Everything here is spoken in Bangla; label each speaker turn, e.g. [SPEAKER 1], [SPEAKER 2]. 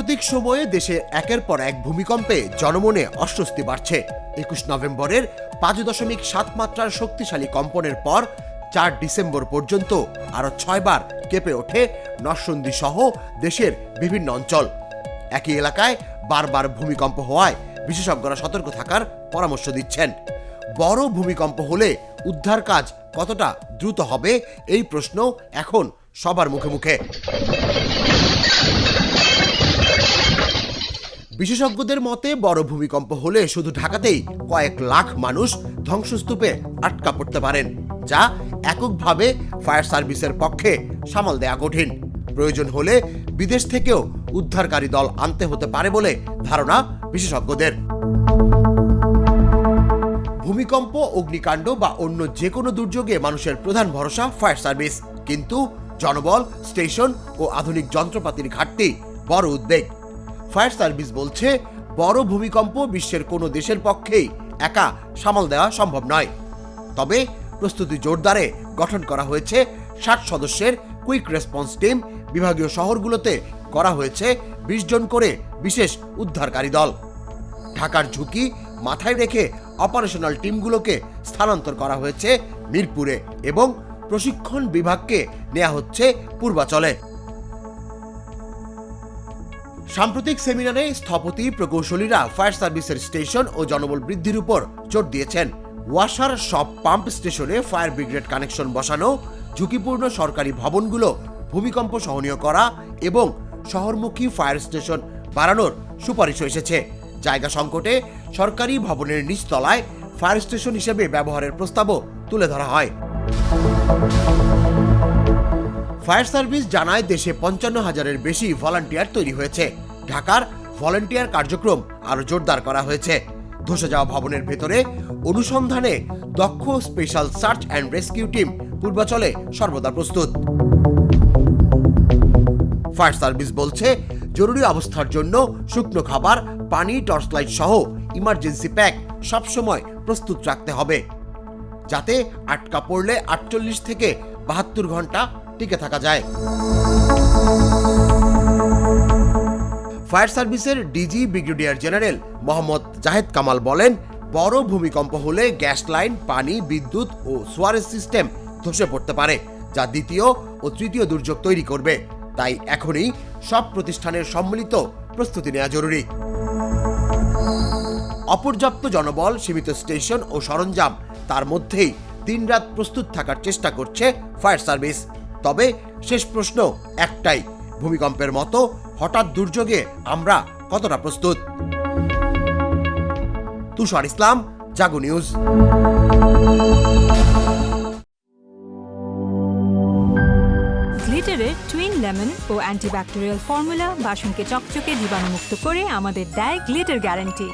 [SPEAKER 1] সাম্প্রতিক সময়ে দেশে একের পর এক ভূমিকম্পে জনমনে অস্বস্তি বাড়ছে। একুশ নভেম্বরের পাঁচ দশমিক সাত মাত্রার শক্তিশালী কম্পনের পর চার ডিসেম্বর পর্যন্ত আরও ছয়বার কেঁপে ওঠে নরসন্দী সহ দেশের বিভিন্ন অঞ্চল। একই এলাকায় বারবার ভূমিকম্প হওয়ায় বিশেষজ্ঞরা সতর্ক থাকার পরামর্শ দিচ্ছেন। বড় ভূমিকম্প হলে উদ্ধার কাজ কতটা দ্রুত হবে এই প্রশ্ন এখন সবার মুখে মুখে। বিশেষজ্ঞদের মতে, বড় ভূমিকম্প হলে শুধু ঢাকাতেই কয়েক লাখ মানুষ ধ্বংসস্তূপে আটকা পড়তে পারেন, যা এককভাবে ফায়ার সার্ভিসের পক্ষে সামাল দেয়া কঠিন। প্রয়োজন হলে বিদেশ থেকেও উদ্ধারকারী দল আনতে হতে পারে বলে ধারণা বিশেষজ্ঞদের। ভূমিকম্প, অগ্নিকাণ্ড বা অন্য যে কোনো দুর্যোগে মানুষের প্রধান ভরসা ফায়ার সার্ভিস। কিন্তু জনবল, স্টেশন ও আধুনিক যন্ত্রপাতির ঘাটতি বড় উদ্বেগ। ফায়ার সার্ভিস বলছে, বড় ভূমিকম্প বিশ্বের কোনো দেশের পক্ষেই একা সামাল দেওয়া সম্ভব নয়। তবে প্রস্তুতি জোরদারে গঠন করা হয়েছে, ষাট সদস্যের কুইক রেসপন্স টিম বিভাগীয় শহরগুলোতে করা হয়েছে বিশ জন করে বিশেষ উদ্ধারকারী দল। ঢাকার ঝুঁকি মাথায় রেখে অপারেশনাল টিমগুলোকে স্থানান্তর করা হয়েছে মিরপুরে এবং প্রশিক্ষণ বিভাগকে নেওয়া হচ্ছে পূর্বাচলে। সাম্প্রতিক সেমিনারে স্থপতি, প্রকৌশলীরা ফায়ার সার্ভিসের স্টেশন ও জনবল বৃদ্ধির উপর জোর দিয়েছেন। ওয়াসার সব পাম্প স্টেশনে ফায়ার ব্রিগেড কানেকশন বসানো, ঝুঁকিপূর্ণ সরকারি ভবনগুলো ভূমিকম্প সহনীয় করা এবং শহরমুখী ফায়ার স্টেশন বাড়ানোর সুপারিশ এসেছে। জায়গা সংকটে সরকারি ভবনের নিচতলায় ফায়ার স্টেশন হিসেবে ব্যবহারের প্রস্তাবও তুলে ধরা হয়। ফায়ার সার্ভিস জানায় দেশে পঞ্চান্ন হাজারের বেশি ভলান্টিয়ার তৈরি হয়েছে। ঢাকার ভলান্টিয়ার কার্যক্রম আরও জোরদার করা হয়েছে। ধসে যাওয়া ভবনের ভেতরে অনুসন্ধানে দক্ষ special search and rescue team পূর্বাচলে সর্বদা প্রস্তুত। ফায়ার সার্ভিস বলছে, জরুরি অবস্থার জন্য শুকনো খাবার, পানি টর্চ লাইট সহ ইমার্জেন্সি প্যাক সবসময় প্রস্তুত রাখতে হবে। যাতে আটকা পড়লে আটচল্লিশ থেকে বাহাত্তর ঘণ্টা টিকে থাকা যায়। ফায়ার সার্ভিসের DG brigadier general Mohammad Zahed Kamal বলেন, বড় ভূমিকম্প হলে গ্যাস লাইন, পানি, বিদ্যুৎ ও সোয়ারেজ সিস্টেম ধসে পড়তে পারে, যা দ্বিতীয় ও তৃতীয় দুর্যোগ তৈরি করবে। তাই এখনই সব প্রতিষ্ঠানের সম্মিলিত প্রস্তুতি নেওয়া জরুরি। অপর্যাপ্ত জনবল, সীমিত স্টেশন ও সরঞ্জাম, তার মধ্যেই দিনরাত প্রস্তুত থাকার চেষ্টা করছে ফায়ার সার্ভিস। তবে শেষ প্রশ্ন একটাই। ভূমিকম্পের মতো হঠাৎ দুর্যোগে আমরা কতটা প্রস্তুত? তুষার ইসলাম, জাগো নিউজ।
[SPEAKER 2] গ্লিটারের টুইন লেমন ও অ্যান্টিব্যাকটেরিয়াল ফর্মুলা বাসনকে চকচকে জীবাণুমুক্ত করে আমাদের দেয় গ্লিটার গ্যারান্টি।